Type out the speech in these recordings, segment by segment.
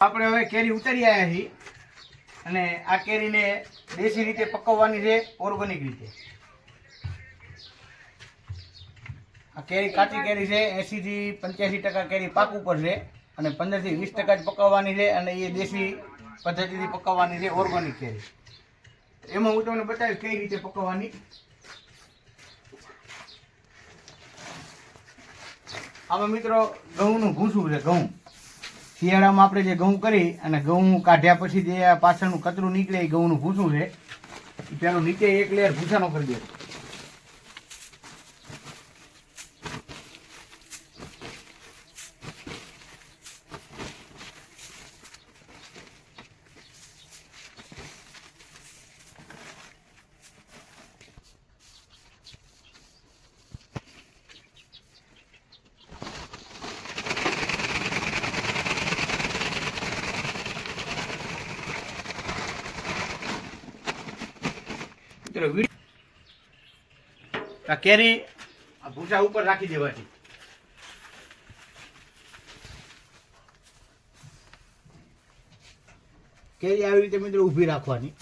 આપણે હવે કેરી ઉતારી આવ્યા છીએ અને આ કેરીને દેશી રીતે પકવવાની છે ઓર્ગેનિક રીતે. આ કેરી કાચી કેરી છે, એંશીથી પંચ્યાસી ટકા કેરી પાક ઉપર છે અને પંદરથી વીસ ટકા જ પકવવાની છે અને એ દેશી પદ્ધતિથી પકવવાની છે ઓર્ગેનિક કેરી. એમાં હું તમને બતાવીશ કઈ રીતે પકવવાની. આમાં મિત્રો ઘઉંનું ભૂસું છે, ઘઉં. શિયાળામાં આપણે જે ઘઉં કરી અને ઘઉં કાઢ્યા પછી જે પાછળનું કચરું નીકળે એ ઘઉંનું ભૂસું છે પેલું નીચે એક લેયર ભૂસાનો કરી દે. મિત્રો આ કેરી આ ભૂસા ઉપર રાખી દેવાથી. કેરી આવી રીતે મિત્રો ઊભી રાખવાની.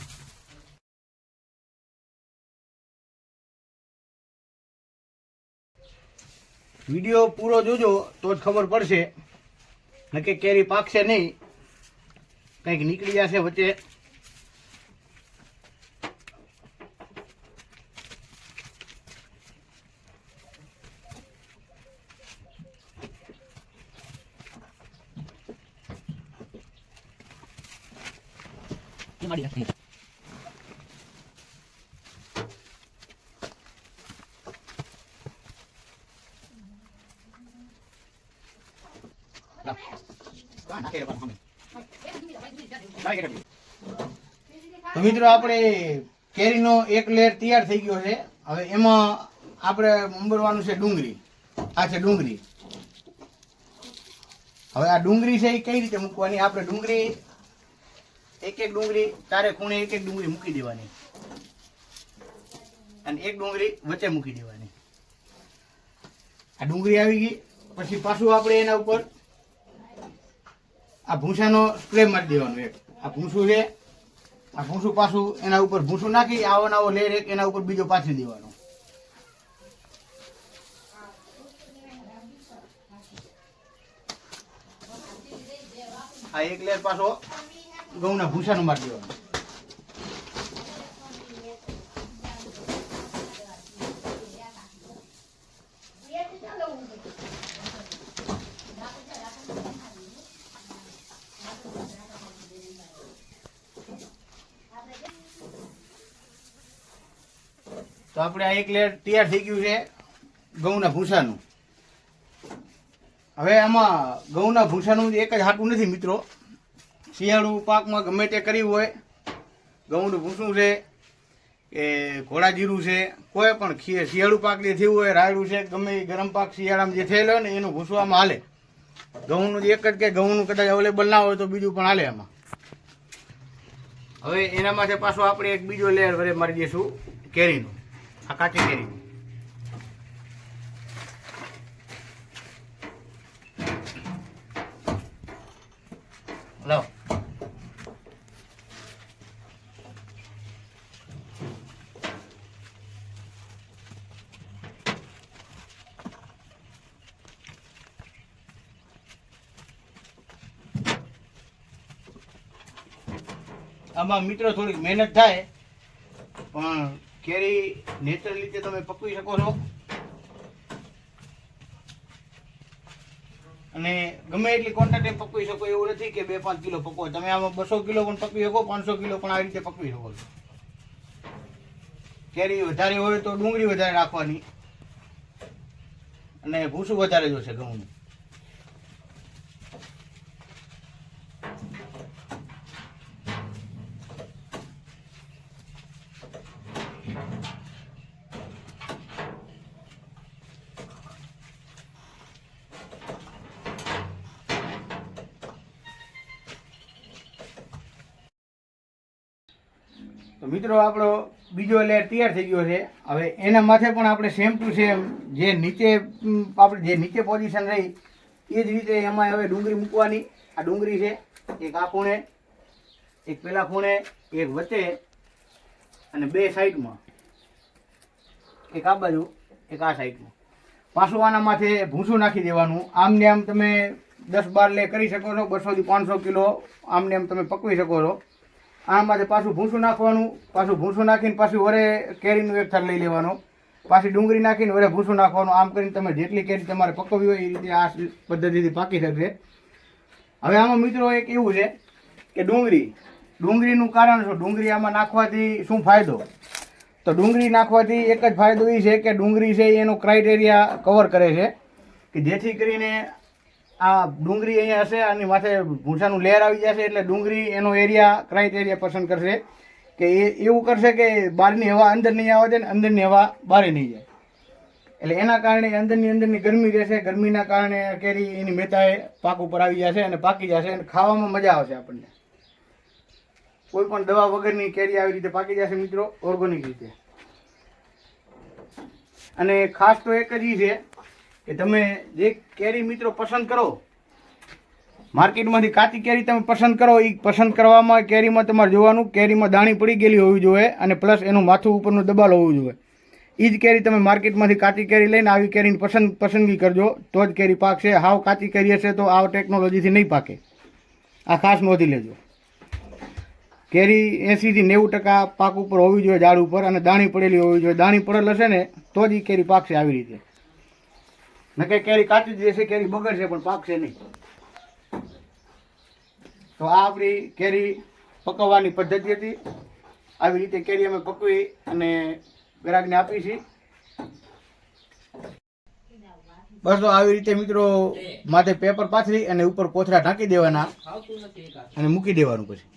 વીડિયો પૂરો જોજો તો જ ખબર પડશે. નકે કેરી પાકશે નહીં. કંઈક નીકળી જશે વચ્ચે. તો મિત્રો, આપણે કેરીનો એક લેર તૈયાર થઈ ગયો છે. હવે એમાં આપણે ઉંબરવાનું છે ડુંગળી. આ છે ડુંગળી. હવે આ ડુંગળી છે એ કઈ રીતે મૂકવાની? આપણે ડુંગળી એક એક ડુંગળી, ચારે ખૂણે એક એક ડુંગળી મૂકી દેવાની. અને એક ડુંગળી વચ્ચે મૂકી દેવાની. આ ડુંગળી આવી ગઈ, પછી પાછું આપણે એના ઉપર આ ભૂસાનો સ્પ્રે મારી દેવાનો એક. આ ભૂસું છે, આ ભૂસું પાછું એના ઉપર ભૂસું નાખી, આવો નવો લેર એક, એના ઉપર બીજો પાછી દેવાનો. આ એક લેર પાછો ઘઉંના ભૂસાનો મારી દેવાનું. તો આપણે આ એક લેયર તૈયાર થઈ ગયું છે ઘઉંના ભૂસાનું. હવે આમાં ઘઉંના ભૂસાનું એક જ હાટું નથી મિત્રો. શિયાળુ પાકમાં ગમે તે કર્યું હોય ઘઉંનું ભૂસું છે કે ઘોડા જીરું છે, કોઈ પણ શિયાળુ પાક જે થયું હોય, રાયડું છે, ગમે એ ગરમ પાક શિયાળામાં જે થયેલો ને, એનું ભૂસવામાં હાલે. ઘઉંનું એક જ કે ઘઉંનું કદાચ અવેલેબલ ના હોય તો બીજું પણ હાલે એમાં હવે એના માટે પાછો આપણે એક બીજો લેયર વરે મારી દઈશું, કેરીનું, આ કાચી કેરીનું લાવો. આમાં મિત્રો થોડીક મહેનત થાય પણ કેરી નેચરલ રીતે તમે પકવી શકો છો. અને ગમે એટલી ક્વોન્ટિટી પકવી શકો એવું નથી કે બે પાંચ કિલો પકવો. તમે આમાં બસો કિલો પણ પકવી શકો, પાંચસો કિલો પણ આવી રીતે પકવી શકો છો. કેરી વધારે હોય તો ડુંગળી વધારે રાખવાની. અને ભૂસું વધારે જોશે ઘઉંનું. તો મિત્રો, આપણો બીજો લેયર તૈયાર થઈ ગયો છે. હવે એના માથે પણ આપણે સેમ ટુ સેમ જે નીચે આપણે જે નીચે પોઝિશન રહી, એ જ રીતે એમાં હવે ડુંગળી મૂકવાની. આ ડુંગળી છે, એક આ ખૂણે, એક પેલા ખૂણે, એક વચ્ચે અને બે સાઈડમાં. એક આ બાજુ, એક આ સાઈડમાં. પાછું આના માથે ભૂસું નાખી દેવાનું. આમને આમ તમે દસ બાર લે કરી શકો છો બસોથી પાંચસો કિલો આમને આમ તમે પકવી શકો છો. આના માથે પાછું ભૂસું નાખવાનું, પાછું ભૂસું નાખીને પાછું વરે કેરીનું એક થાર લઈ લેવાનો. પાછી ડુંગળી નાખીને વરે ભૂસું નાખવાનું. આમ કરીને તમે જેટલી કેરી તમારે પકવવી હોય એ રીતે આ પદ્ધતિથી પાકી શકશે. હવે આમાં મિત્રો એક એવું છે કે ડુંગળી, ડુંગળીનું કારણ શું? ડુંગળી આમાં નાખવાથી શું ફાયદો? તો ડુંગળી નાખવાથી એક જ ફાયદો એ છે કે ડુંગળી છે એનો ક્રાઇટેરિયા કવર કરે છે કે જેથી કરીને આ ડુંગળી અહીંયા હશે અને માથે ભૂસાનું લેયર આવી જશે એટલે ડુંગળી એનો એરિયા ક્રાઇટેરિયા પસંદ કરશે કે એ એવું કરશે કે બહારની હવા અંદર નહીં આવવા દે ને અંદરની હવા બહાર નહીં જાય. એટલે એના કારણે અંદરની અંદરની ગરમી રહેશે, ગરમીના કારણે કેરી એની મેતાએ પાક ઉપર આવી જશે અને પાકી જશે અને ખાવામાં મજા આવશે આપણને. કોઈ પણ દવા વગરની કેરી આવી રીતે પાકી જશે મિત્રો ઓર્ગોનિક રીતે. અને ખાસ તો એક જ છે કે તમે જે કેરી મિત્રો પસંદ કરો, માર્કેટમાંથી કાચી કેરી તમે પસંદ કરો એ પસંદ કરવામાં કેરીમાં તમારે જોવાનું કેરીમાં દાણી પડી ગયેલી હોવી જોઈએ અને પ્લસ એનું માથું ઉપરનું દબાલ હોવું જોઈએ. એ જ કેરી તમે માર્કેટમાંથી કાચી કેરી લઈને આવી કેરીની પસંદ, પસંદગી કરજો. તો જ કેરી પાકશે હાવ કાચી કેરી હશે તો આ ટેકનોલોજીથી નહીં પાકે. આ ખાસ નોંધી લેજો. કેરી એંસીથી નેવું ટકા પાક ઉપર હોવી જોઈએ ઝાડ ઉપર અને દાણી પડેલી હોવી જોઈએ. દાણી પડેલ હશે ને, તો જ એ કેરી પાકશે આવી રીતે. નકે કેરી કાચી જ કેરી બગડશે, પણ પાકશે નહીં. તો આ આપણી કેરી પકવવાની પદ્ધતિ હતી. આવી રીતે કેરી અમે પકવી અને ગ્રાહકને આપી છીએ. બસ તો આવી રીતે મિત્રો માથે પેપર પાથરી અને ઉપર પોથરા ઢાંકી દેવાના અને મૂકી દેવાનું પછી.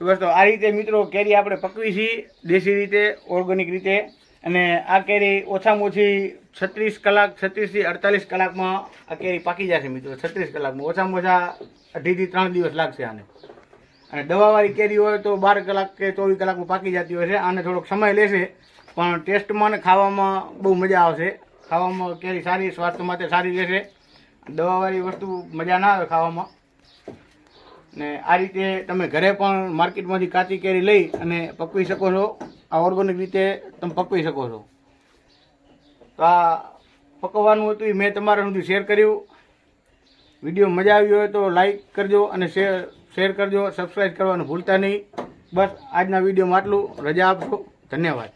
બસ તો આ રીતે મિત્રો કેરી આપણે પકવી છીએ દેશી રીતે ઓર્ગેનિક રીતે. અને આ કેરી ઓછામાં ઓછી છત્રીસ કલાક છત્રીસથી અડતાલીસ કલાકમાં આ કેરી પાકી જશે મિત્રો, છત્રીસ કલાકમાં. ઓછામાં ઓછા અઢીથી ત્રણ દિવસ લાગશે આને. અને દવાવાળી કેરી હોય તો બાર કલાક કે ચોવીસ કલાકમાં પાકી જતી હોય છે. આને થોડોક સમય લેશે, પણ ટેસ્ટમાં ને ખાવામાં બહુ મજા આવશે. ખાવામાં કેરી સારી, સ્વાસ્થ્ય માટે સારી રહેશે. દવાવાળી વસ્તુ મજા ના આવે ખાવામાં. ને આ રીતે તમે ઘરે પણ માર્કેટમાંથી કાચી કેરી લઈ અને પકવી શકો છો. આ ઓર્ગોનિક રીતે તમે પકવી શકો છો. તો આ પકવવાનું હતું એ મેં તમારા સુધી શેર કર્યું. વીડિયો મજા આવી હોય તો લાઈક કરજો અને શેર શેર કરજો. સબસ્ક્રાઈબ કરવાનું ભૂલતા નહીં. બસ આજના વિડીયોમાં આટલું. રજા આપશો. ધન્યવાદ.